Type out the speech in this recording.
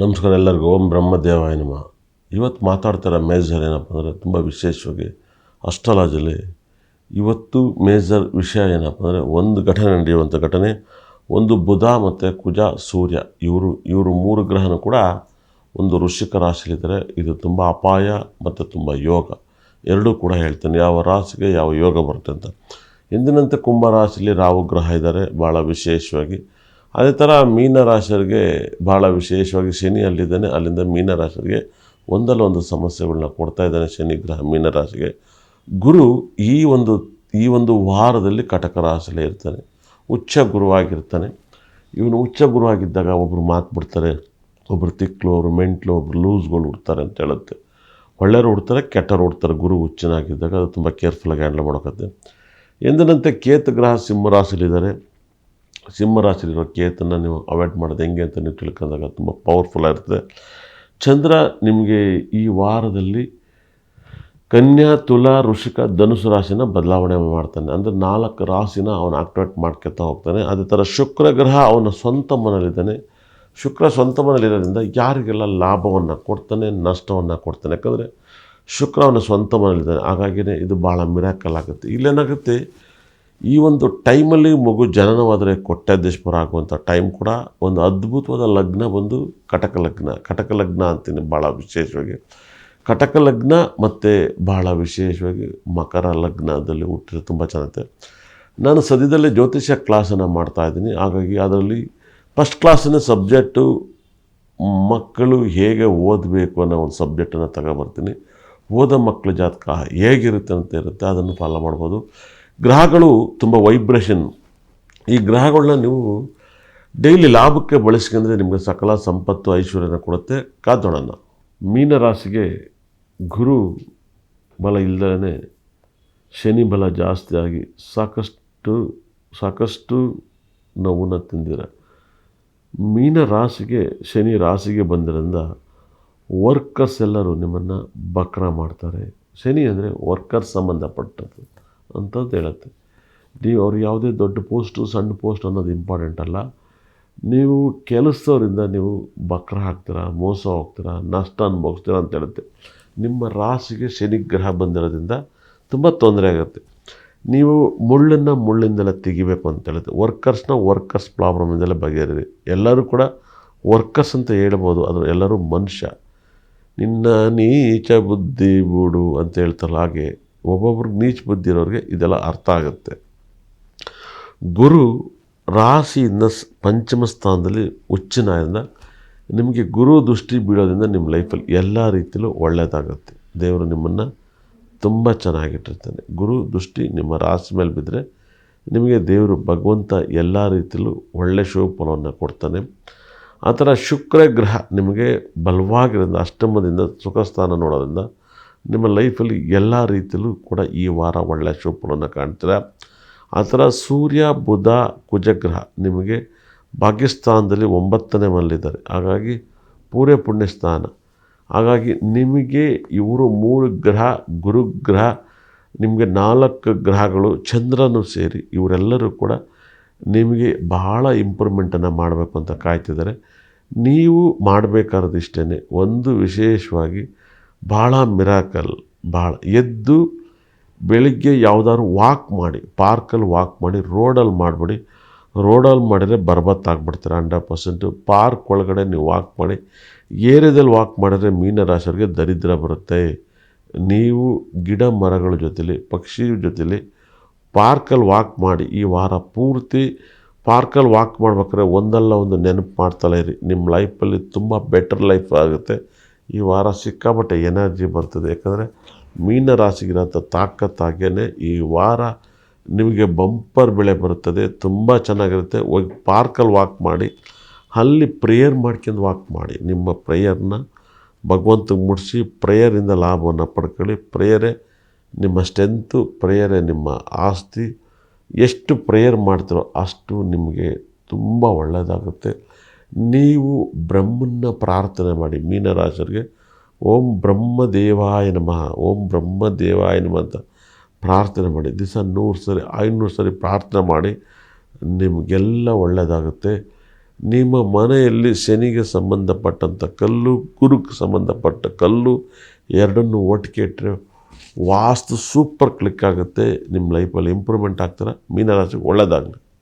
ನಮಸ್ಕಾರ ಎಲ್ಲರಿಗೂ ಓಂ ಬ್ರಹ್ಮದೇವಾಯ ನಮ. ಇವತ್ತು ಮಾತಾಡ್ತಿರೋ ಮೇಜರ್ ಏನಪ್ಪ ಅಂದರೆ ತುಂಬ ವಿಶೇಷವಾಗಿ ಅಷ್ಟಲಾಜಲ್ಲಿ ಇವತ್ತು ಮೇಜರ್ ವಿಷಯ ಏನಪ್ಪ ಅಂದರೆ ಒಂದು ಘಟನೆ ನಡೆಯುವಂಥ ಘಟನೆ, ಒಂದು ಬುಧ ಮತ್ತು ಕುಜ, ಸೂರ್ಯ ಇವರು ಇವರು ಮೂರು ಗ್ರಹನೂ ಕೂಡ ಒಂದು ಋಷಿಕ ರಾಶಿಲಿದ್ದಾರೆ. ಇದು ತುಂಬ ಅಪಾಯ ಮತ್ತು ತುಂಬ ಯೋಗ. ಎರಡೂ ಕೂಡ ಹೇಳ್ತೇನೆ, ಯಾವ ರಾಶಿಗೆ ಯಾವ ಯೋಗ ಬರುತ್ತೆ ಅಂತ. ಎಂದಿನಂತೆ ಕುಂಭ ರಾಶಿಯಲ್ಲಿ ರಾಹು, ಗ್ರಹ ಇದ್ದಾರೆ ಭಾಳ ವಿಶೇಷವಾಗಿ ಅದೇ ಥರ ಮೀನ ರಾಶಿಯವರಿಗೆ ಭಾಳ ವಿಶೇಷವಾಗಿ ಶನಿ ಅಲ್ಲಿದ್ದಾನೆ. ಅಲ್ಲಿಂದ ಮೀನ ರಾಶಿಯವರಿಗೆ ಒಂದಲ್ಲ ಒಂದು ಸಮಸ್ಯೆಗಳನ್ನ ಕೊಡ್ತಾ ಇದ್ದಾನೆ ಶನಿ ಗ್ರಹ ಮೀನ ರಾಶಿಗೆ ಗುರು ಈ ಒಂದು ಈ ಒಂದು ವಾರದಲ್ಲಿ ಕಟಕ ರಾಶಿಯಲ್ಲಿ ಇರ್ತಾನೆ. ಉಚ್ಚ ಗುರುವಾಗಿರ್ತಾನೆ ಇವನು ಉಚ್ಚ ಗುರುವಾಗಿದ್ದಾಗ ಒಬ್ಬರು ಮಾತು ಬಿಡ್ತಾರೆ. ಒಬ್ಬರು ತಿಕ್ಲು, ಒಬ್ರು ಮೆಂಟ್ಲು, ಒಬ್ರು ಲೂಸ್ಗಳು ಹುಡ್ತಾರೆ ಅಂತ ಹೇಳುತ್ತೆ. ಒಳ್ಳೆಯವರು ಹುಡ್ತಾರೆ ಕೆಟ್ಟರು ಹುಡ್ತಾರೆ. ಗುರು ಹುಚ್ಚನಾಗಿದ್ದಾಗ ಅದು ತುಂಬ ಕೇರ್ಫುಲ್ಲಾಗಿ ಹ್ಯಾಂಡಲ್ ಮಾಡೋಕತ್ತೆ. ಎಂದಿನಂತೆ ಕೇತು ಗ್ರಹ ಸಿಂಹ ಸಿಂಹರಾಶಿಲಿದ್ದಾರೆ ಸಿಂಹರಾಶಿಲಿರೋ ಕೇತನ ನೀವು ಅವಾಯ್ಡ್ ಮಾಡೋದು ಹೆಂಗೆ ಅಂತ ನೀವು ತಿಳ್ಕೊಂಡಾಗ ತುಂಬ ಪವರ್ಫುಲ್ ಆಗಿರ್ತದೆ ಚಂದ್ರ ನಿಮಗೆ ಈ ವಾರದಲ್ಲಿ ಕನ್ಯಾ, ತುಲಾ ಋಷಿಕ ಧನುಸು ರಾಶಿನ ಬದಲಾವಣೆ ಮಾಡ್ತಾನೆ. ಅಂದರೆ ನಾಲ್ಕು ರಾಶಿನ ಅವನು ಆಕ್ಟಿವೇಟ್ ಮಾಡ್ಕೊತಾ ಹೋಗ್ತಾನೆ. ಅದೇ ಥರ ಶುಕ್ರ ಗ್ರಹ ಅವನ ಸ್ವಂತ ಮನೇಲಿದ್ದಾನೆ ಶುಕ್ರ ಸ್ವಂತ ಮನೇಲಿರೋದ್ರಿಂದ ಯಾರಿಗೆಲ್ಲ ಲಾಭವನ್ನು ಕೊಡ್ತಾನೆ, ನಷ್ಟವನ್ನು ಕೊಡ್ತಾನೆ. ಯಾಕಂದರೆ ಶುಕ್ರ ಅವನ ಸ್ವಂತ ಮನೇಲಿದ್ದಾನೆ ಹಾಗಾಗಿಯೇ ಇದು ಭಾಳ ಮಿರಾಕಲ್ ಆಗುತ್ತೆ. ಇಲ್ಲೇನಾಗುತ್ತೆ? ಈ ಒಂದು ಟೈಮಲ್ಲಿ ಮಗು ಜನನವಾದರೆ ಕೊಟ್ಟಾದೇಶ್ವರ ಆಗುವಂಥ ಟೈಮ್ ಕೂಡ ಒಂದು ಅದ್ಭುತವಾದ ಲಗ್ನ ಬಂದು ಕಟಕ ಲಗ್ನ. ಕಟಕ ಲಗ್ನ ಅಂತೀನಿ ಭಾಳ ವಿಶೇಷವಾಗಿ. ಕಟಕ ಲಗ್ನ ಮತ್ತು ಭಾಳ ವಿಶೇಷವಾಗಿ ಮಕರ ಲಗ್ನದಲ್ಲಿ ಹುಟ್ಟಿದ್ರೆ ತುಂಬ ಚೆನ್ನಾಗುತ್ತೆ ನಾನು ಸದ್ಯದಲ್ಲೇ ಜ್ಯೋತಿಷ್ಯ ಕ್ಲಾಸನ್ನು ಮಾಡ್ತಾಯಿದ್ದೀನಿ ಹಾಗಾಗಿ ಅದರಲ್ಲಿ ಫಸ್ಟ್ ಕ್ಲಾಸಿನ ಸಬ್ಜೆಕ್ಟು ಮಕ್ಕಳು ಹೇಗೆ ಓದಬೇಕು ಅನ್ನೋ ಒಂದು ಸಬ್ಜೆಕ್ಟನ್ನು ತಗೊಬರ್ತೀನಿ. ಓದೋ ಮಕ್ಕಳ ಜಾತಕ ಹೇಗಿರುತ್ತೆ ಅಂತ ಇರುತ್ತೆ, ಅದನ್ನು ಫಾಲೋ ಮಾಡ್ಬೋದು. ಗ್ರಹಗಳು ತುಂಬ ವೈಬ್ರೇಷನ್ ಈ ಗ್ರಹಗಳನ್ನ ನೀವು ಡೈಲಿ ಲಾಭಕ್ಕೆ ಬಳಸ್ಕೊಂಡ್ರೆ ನಿಮಗೆ ಸಕಲ ಸಂಪತ್ತು, ಐಶ್ವರ್ಯನ ಕೊಡುತ್ತೆ. ಕಾದೋಣನ ಮೀನರಾಶಿಗೆ ಗುರು ಬಲ ಇಲ್ಲದೇ ಶನಿ ಬಲ ಜಾಸ್ತಿ ಆಗಿ ಸಾಕಷ್ಟು ಸಾಕಷ್ಟು ನೋವನ್ನ ತಿಂದಿರ. ಮೀನ ರಾಶಿಗೆ, ಶನಿ ರಾಶಿಗೆ ಬಂದಿರೋದ್ರಿಂದ ವರ್ಕರ್ಸ್ ಎಲ್ಲರೂ ನಿಮ್ಮನ್ನು ಬಕ್ರ ಮಾಡ್ತಾರೆ. ಶನಿ ಅಂದರೆ ವರ್ಕರ್ಸ್ ಸಂಬಂಧಪಟ್ಟದ್ದು. ಅಂಥದ್ದು ಹೇಳುತ್ತೆ. ನೀವು ಅವ್ರು ಯಾವುದೇ ದೊಡ್ಡ ಪೋಸ್ಟು, ಸಣ್ಣ ಪೋಸ್ಟ್ ಅನ್ನೋದು ಇಂಪಾರ್ಟೆಂಟ್ ಅಲ್ಲ. ನೀವು ಕೆಲಸದವರಿಂದ ನೀವು ಬಕ್ರ ಹಾಕ್ತೀರಾ ಮೋಸ ಹೋಗ್ತೀರಾ, ನಷ್ಟ ಅನುಭವಿಸ್ತೀರ ಅಂತ ಹೇಳುತ್ತೆ. ನಿಮ್ಮ ರಾಶಿಗೆ ಶನಿ ಗ್ರಹ ಬಂದಿರೋದ್ರಿಂದ ತುಂಬ ತೊಂದರೆ ಆಗುತ್ತೆ. ನೀವು ಮುಳ್ಳನ್ನು ಮುಳ್ಳಿಂದೆಲ್ಲ ತೆಗಿಬೇಕು ಅಂತ ಹೇಳುತ್ತೆ. ವರ್ಕರ್ಸ್ನ ವರ್ಕರ್ಸ್ ಪ್ರಾಬ್ಲಮಿಂದಲೇ ಬಗೆಹರಿ ಎಲ್ಲರೂ ಕೂಡ ವರ್ಕರ್ಸ್ ಅಂತ ಹೇಳ್ಬೋದು ಅದು ಎಲ್ಲರೂ ಮನುಷ್ಯ. ನಿನ್ನ ನೀಚ ಬುದ್ಧಿ ಬೂಡು ಅಂತ ಹೇಳ್ತಾರಲ್ಲ ಹಾಗೆ. ಒಬ್ಬೊಬ್ರಿಗೆ ನೀಚ ಬುದ್ಧಿ ಇರೋರಿಗೆ ಇದೆಲ್ಲ ಅರ್ಥ ಆಗುತ್ತೆ. ಗುರು ರಾಶಿಯಿಂದ ಪಂಚಮ ಸ್ಥಾನದಲ್ಲಿ ಉಚ್ಚನಾಯಿಂದ ನಿಮಗೆ ಗುರು ದೃಷ್ಟಿ ಬೀಳೋದ್ರಿಂದ ನಿಮ್ಮ ಲೈಫಲ್ಲಿ ಎಲ್ಲ ರೀತಿಯಲ್ಲೂ ಒಳ್ಳೆಯದಾಗುತ್ತೆ ದೇವರು ನಿಮ್ಮನ್ನು ತುಂಬ ಚೆನ್ನಾಗಿಟ್ಟಿರ್ತಾನೆ. ಗುರು ದೃಷ್ಟಿ ನಿಮ್ಮ ರಾಶಿ ಮೇಲೆ ಬಿದ್ದರೆ ನಿಮಗೆ ದೇವರು ಭಗವಂತ ಎಲ್ಲ ರೀತಿಯಲ್ಲೂ ಒಳ್ಳೆ ಶುಭ ಫಲವನ್ನು ಕೊಡ್ತಾನೆ. ಆ ಥರ ಶುಕ್ರ ಗ್ರಹ ನಿಮಗೆ ಬಲವಾಗಿರೋದ್ರಿಂದ, ಅಷ್ಟಮದಿಂದ ಸುಖ ಸ್ಥಾನ ನೋಡೋದ್ರಿಂದ ನಿಮ್ಮ ಲೈಫಲ್ಲಿ ಎಲ್ಲ ರೀತಿಯಲ್ಲೂ ಕೂಡ ಈ ವಾರ ಒಳ್ಳೆಯ ಶುಭವನ್ನು ಕಾಣ್ತೀರಾ ಆ ಥರ ಸೂರ್ಯ, ಬುಧ, ಕುಜಗ್ರಹ ನಿಮಗೆ ಭಾಗ್ಯಸ್ಥಾನದಲ್ಲಿ ಒಂಬತ್ತನೇ ಮನೆಯಲ್ಲಿದ್ದಾರೆ. ಹಾಗಾಗಿ ಪೂರ್ಯ ಪುಣ್ಯಸ್ಥಾನ ಹಾಗಾಗಿ ನಿಮಗೆ ಇವರು ಮೂರು ಗ್ರಹ, ಗುರುಗ್ರಹ, ನಿಮಗೆ ನಾಲ್ಕು ಗ್ರಹಗಳು ಚಂದ್ರನು ಸೇರಿ ಇವರೆಲ್ಲರೂ ಕೂಡ ನಿಮಗೆ ಬಹಳ ಇಂಪ್ರೂವ್ಮೆಂಟನ್ನು ಮಾಡಬೇಕು ಅಂತ ಕಾಯ್ತಿದ್ದಾರೆ. ನೀವು ಮಾಡಬೇಕಾದಿಷ್ಟೇ ಒಂದು ವಿಶೇಷವಾಗಿ ಭಾಳ ಮಿರಾಕಲ್, ಭಾಳ ಎದ್ದು ಬೆಳಿಗ್ಗೆ ಯಾವುದಾದ್ರು ವಾಕ್ ಮಾಡಿ ಪಾರ್ಕಲ್ಲಿ ವಾಕ್ ಮಾಡಿ ರೋಡಲ್ಲಿ ಮಾಡಿಬಿಡಿ. ರೋಡಲ್ಲಿ ಮಾಡಿದರೆ ಬರ್ಬತ್ತಾಗ್ಬಿಡ್ತೀರ ಹಂಡ್ರೆಡ್ ಪರ್ಸೆಂಟು ಪಾರ್ಕ್ ಒಳಗಡೆ ನೀವು ವಾಕ್ ಮಾಡಿ, ಏರಿಯಾದಲ್ಲಿ ವಾಕ್ ಮಾಡಿದ್ರೆ ಮೀನರಾಶರಿಗೆ ದರಿದ್ರ ಬರುತ್ತೆ. ನೀವು ಗಿಡ ಮರಗಳ ಜೊತೆಲಿ ಪಕ್ಷಿ ಜೊತೆಲಿ ಪಾರ್ಕಲ್ಲಿ ವಾಕ್ ಮಾಡಿ, ಈ ವಾರ ಪೂರ್ತಿ ಪಾರ್ಕಲ್ಲಿ ವಾಕ್ ಮಾಡ್ಬೇಕಾದ್ರೆ ಒಂದಲ್ಲ ಒಂದು ನೆನಪು ಮಾಡ್ತಲೇ ಇರಿ. ನಿಮ್ಮ ಲೈಫಲ್ಲಿ ತುಂಬ ಬೆಟರ್ ಲೈಫ್ ಆಗುತ್ತೆ. ಈ ವಾರ ಸಿಕ್ಕಾಪಟ್ಟೆ ಎನರ್ಜಿ ಬರ್ತದೆ. ಯಾಕಂದರೆ ಮೀನ ರಾಶಿಗಿರೋಂಥ ತಾಕತ್ತಾಗೇ ಈ ವಾರ ನಿಮಗೆ ಬಂಪರ್ ಬೆಳೆ ಬರುತ್ತದೆ. ತುಂಬ ಚೆನ್ನಾಗಿರುತ್ತೆ. ಹೋಗಿ ಪಾರ್ಕಲ್ಲಿ ವಾಕ್ ಮಾಡಿ, ಅಲ್ಲಿ ಪ್ರೇಯರ್ ಮಾಡ್ಕೊಂಡು ವಾಕ್ ಮಾಡಿ. ನಿಮ್ಮ ಪ್ರೇಯರ್ನ ಭಗವಂತಗೆ ಮುಡಿಸಿ ಪ್ರೇಯರಿಂದ ಲಾಭವನ್ನು ಪಡ್ಕೊಳ್ಳಿ. ಪ್ರೇಯರೇ ನಿಮ್ಮ ಸ್ಟ್ರೆಂತು ಪ್ರೇಯರೇ ನಿಮ್ಮ ಆಸ್ತಿ. ಎಷ್ಟು ಪ್ರೇಯರ್ ಮಾಡ್ತೀರೋ ಅಷ್ಟು ನಿಮಗೆ ತುಂಬ ಒಳ್ಳೆಯದಾಗುತ್ತೆ ನೀವು ಬ್ರಹ್ಮನ್ನ ಪ್ರಾರ್ಥನೆ ಮಾಡಿ ಮೀನರಾಶರಿಗೆ ಓಂ ಬ್ರಹ್ಮ ದೇವಾಯ ನಮಃ, ಓಂ ಬ್ರಹ್ಮದೇವಾಯ ನಮಃ ಅಂತ ಪ್ರಾರ್ಥನೆ ಮಾಡಿ, ದಿವಸ ನೂರು ಸರಿ, ಐನೂರು ಸರಿ ಪ್ರಾರ್ಥನೆ ಮಾಡಿ, ನಿಮಗೆಲ್ಲ ಒಳ್ಳೆಯದಾಗುತ್ತೆ ನಿಮ್ಮ ಮನೆಯಲ್ಲಿ ಶನಿಗೆ ಸಂಬಂಧಪಟ್ಟಂಥ ಕಲ್ಲು ಗುರುಕ್ಕೆ ಸಂಬಂಧಪಟ್ಟ ಕಲ್ಲು, ಎರಡನ್ನು ಒಟ್ಟಿಗೆ ಇಟ್ಟರೆ ವಾಸ್ತು ಸೂಪರ್ ಕ್ಲಿಕ್ ಆಗುತ್ತೆ. ನಿಮ್ಮ ಲೈಫಲ್ಲಿ ಇಂಪ್ರೂವ್ಮೆಂಟ್ ಆಗ್ತಾರೆ, ಮೀನರಾಶಿಗೆ ಒಳ್ಳೆಯದಾಗಲಿ